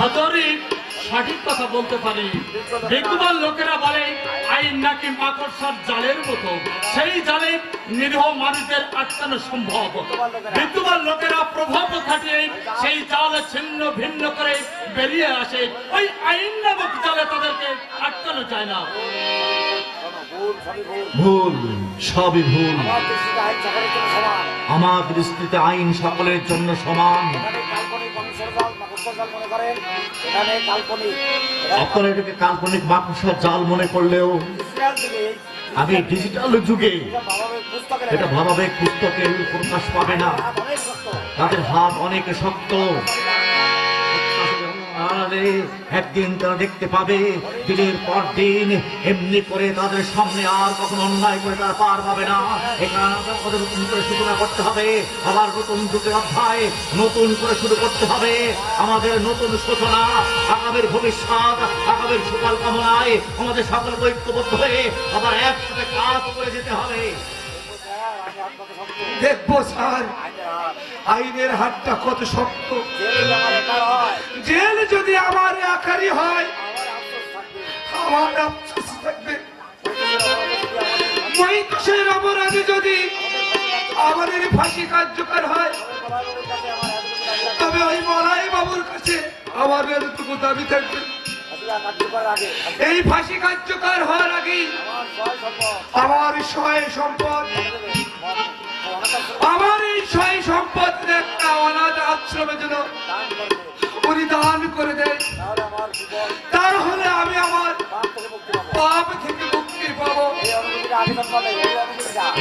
হজরি সঠিক কথা বলতে পারি। বিদ্যমান লোকেরা বলে আইন নাকি মাকড়সার জালের মতো। সেই জালে নিরীহ মানুষদের আটকানো সম্ভব। বিদ্যমান লোকেরা প্রভাব খাটিয়ে সেই জাল ছিন্ন ভিন্ন করে বেরিয়ে আসে। ওই আইন নামক জালে তাদেরকে আটকানো যায় না। ভুল সবই ভুল ভুল সবই ভুল। আমার দৃষ্টিতে আইন সকলের জন্য সমান। জাল মনে করেন এখানে কাল্পনিক। আপনারা এটাকে কাল্পনিক মাকড়সার জাল মনে করলেও আমি ডিজিটাল যুগে এটা ভাবাবেগ পুস্তকে প্রকাশ পাবে না। শক্ত। তাদের হাত অনেক শক্ত। আরে একদিন তারা দেখতে পাবে, দিনের পর দিন এমনি করে তাদের সামনে আর কখনো অন্যায় করে তারা পার পাবে না। আমাদের নতুন করে সূচনা করতে হবে, আবার নতুন যুগের অধ্যায় নতুন করে শুরু করতে হবে। আমাদের নতুন সূচনা, আগামীর ভবিষ্যৎ, আগামীর সুকাল কামনায় আমাদের সকল ঐক্যবদ্ধ হয়ে আবার একসাথে কাজ করে যেতে হবে। দেখব স্যার। আইনের হাতটা কত শক্ত। জেল যদি আমার একার হয়, আমার থাকবে। মহিষের অপরাধে যদি আমাদের ফাঁসি কার্যকর হয়। তবে ওই মলাই বাবুর কাছে আমার এতটুকু দাবি থাকবে। এই ফাঁসি কার্যকর হওয়ার আগেই আমার সয় সম্পদ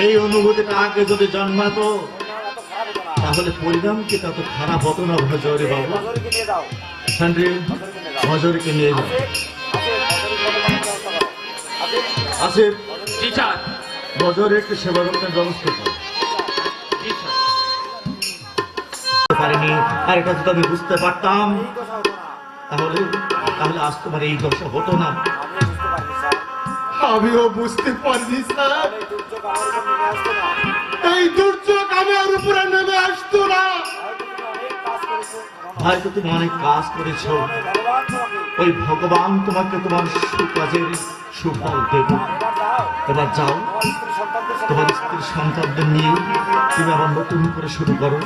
এই অনুভূতিটা আগে যদি জন্মাতো তাহলে পরিণাম কি তত খারাপ হতো না ভজরে বাবু? ভজরকে নিয়ে যাও। আসে আসে কত কত ব্যবস্থা করো আসে আছে টিচার। ভজরে একটু সেবা যত্নের ব্যবস্থা করো। পারিনি আর এটা যদি আমি বুঝতে পারতাম তাহলে তাহলে আজ তোমার এই দশা হতো না। আমিও বুঝতে পারিনি স্যার। এই দুর্যোগ আমার উপর নেমে আসতো না। না হয়তো তুমি অনেক কাজ করেছ। ওই ভগবান তোমাকে তোমার সুকাজের সুফল দেব। এবার যাও, তোমার স্ত্রী তোমার স্ত্রী সন্তানদের নিয়ে তুমি আবার নতুন করে শুরু করো।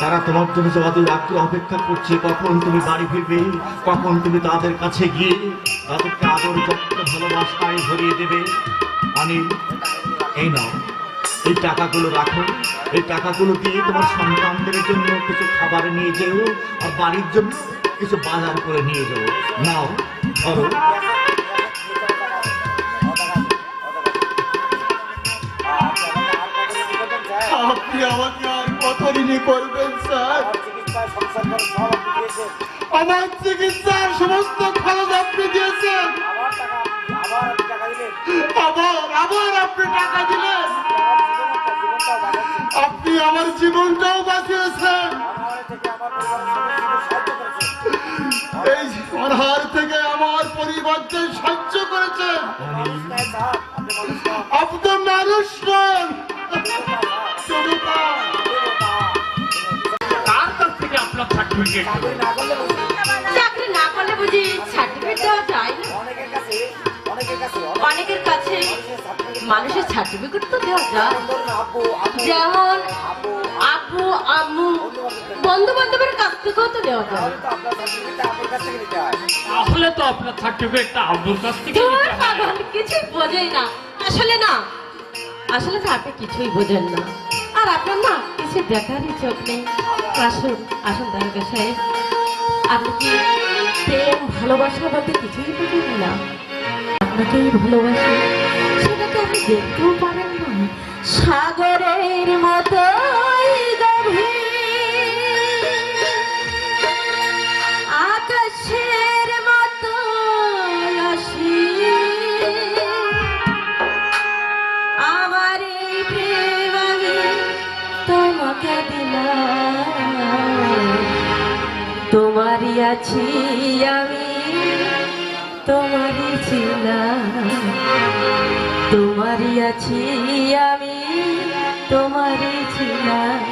তারা তোমার জন্য অধীর আগ্রহে অপেক্ষা করছে। কখন তুমি বাড়ি ফিরবে? কখন তুমি তাদের কাছে গিয়ে তাদেরকে আদর যত্ন ভালোবাসায় ভরিয়ে দেবে। আমি এই নাও। এই টাকাগুলো রাখো। এই টাকাগুলো দিয়ে তোমার সন্তানদের জন্য কিছু খাবার নিয়ে যেও আর বাড়ির জন্য কিছু বাজার করে নিয়ে যাও। নাও ধরো। আপনি আমাকে আর কত ঋণী করবেন স্যার আমার চিকিৎসার টাকা দিলেন আপনি আমার জীবনটাও বাঁচিয়েছেন। এই অনাহার থেকে আমার পরিবারকে সাহায্য করেছেন। আপনি মানুষ নন। কার কাছ থেকে আপনার সার্টিফিকেট চাকরি না করলে বুঝি সার্টিফিকেট দেওয়া যায়? অনেকের কাছে মানুষের সার্টিফিকেট তো দেওয়া যায় যেমন আপু আম্মু বন্ধু বান্ধবের কাছ থেকেও তো দেওয়া যায় তাহলে তো আপনার সার্টিফিকেটটা সার্টিফিকেটটা আব্বুর কাছ থেকে কিছুই বোঝেই না। আসলে না আসলে তো আপনি কিছুই বোঝেন না। আর আপনার না কিছু দেখারই চোখ নেই। আসুন আসুন দারোগা সাহেব। আপনি কি প্রেম ভালোবাসা বলতে কিছুই বোঝেন না? আপনাকেই ভালোবাসি। আপনি পারেন সাগরের গভীর আকাশের মতো আমার এই তোমাকে দিলাম। তোমারই আছি আমি, তোমারই ছিলাম। তোমারই আছি আমি তোমারই ছিলাম।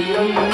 Thank you.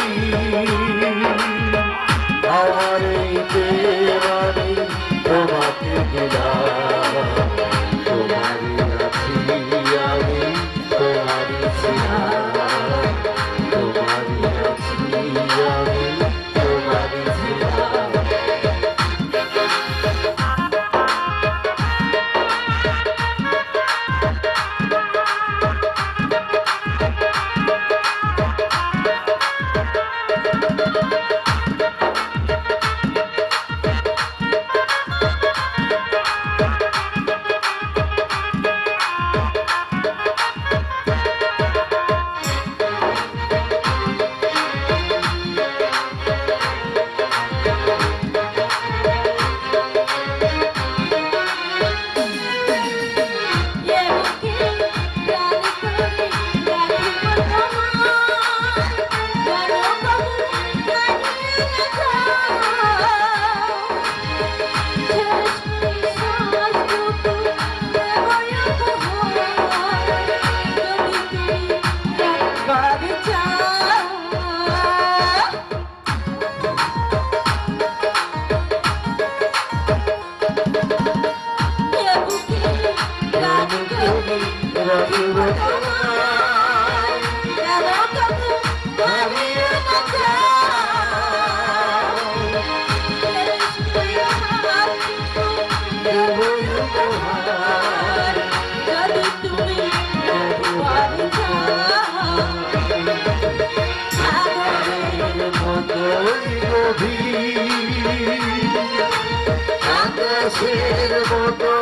আকাশের মতো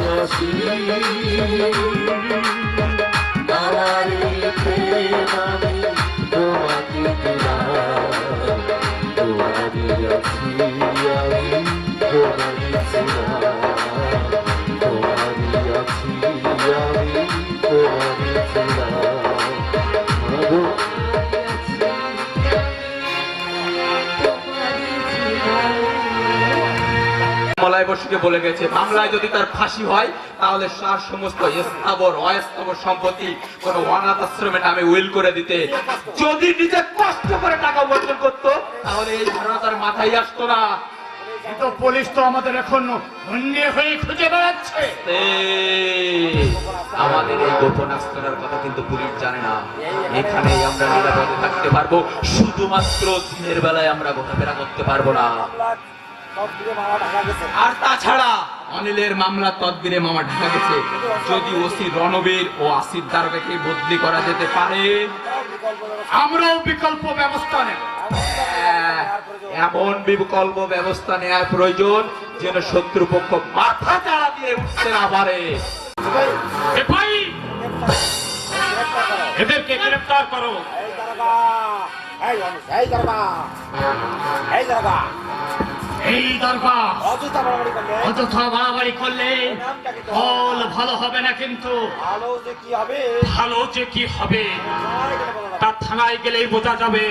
আমার মলয় বসুকে বলে গেছে মামলায় যদি তার ফাঁসি হয় তাহলে তার সমস্ত স্থাবর অস্থাবর সম্পত্তি কোন অনাথ আশ্রমে নামে উইল করে দিতে। যদি নিজে কষ্ট করে টাকা উপার্জন করতো তাহলে এই ধারণা তার মাথায় আসতো না। তো পুলিশ তো আমাদের এখন অন্য হয়ে খুঁজে বেড়াচ্ছে। আমাদের এই গোপন আস্তানার কথা কিন্তু পুলিশ জানে না। এখানেই আমরা নিরাপদে থাকতে পারব শুধুমাত্র দিনের বেলায় আমরা ঘোরাফেরা করতে পারব না। আর তাছাড়া অনিলের মামলা তদবিরে মামা ঢাকা গেছে। যদি ওসি রণবীর ও আসিফ দারোগাকে বদলি করা যেতে পারে আমরাও বিকল্প ব্যবস্থা নেব। এমন বিকল্প ব্যবস্থা নেওয়ার প্রয়োজন যেন শত্রুপক্ষ মাথা চাড়া দিয়ে উঠতে না পারে। এদেরকে গ্রেফতার করো। এই দারোগা এই এই দারোগা এই দারোগা দরবার অযথা বাড়াবাড়ি করলে ফল ভালো হবে না কিন্তু। ভালো যে কি হবে? ভালো যে কি হবে তাই গেলে বলো না। তা থানায় গেলেই বোঝা যাবে।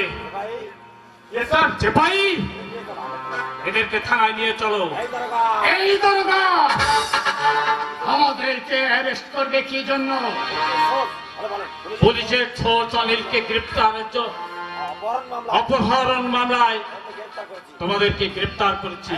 যে ভাই এদেরকে থানায় নিয়ে চলো। এই দরগা আমাদেরকে অ্যারেস্ট করবে কি জন্য? পুলিশের ছোট অনিলকে গ্রেপ্তারের জন্য অপহরণ মামলা মামলায় তোমাদেরকে গ্রেপ্তার করেছি।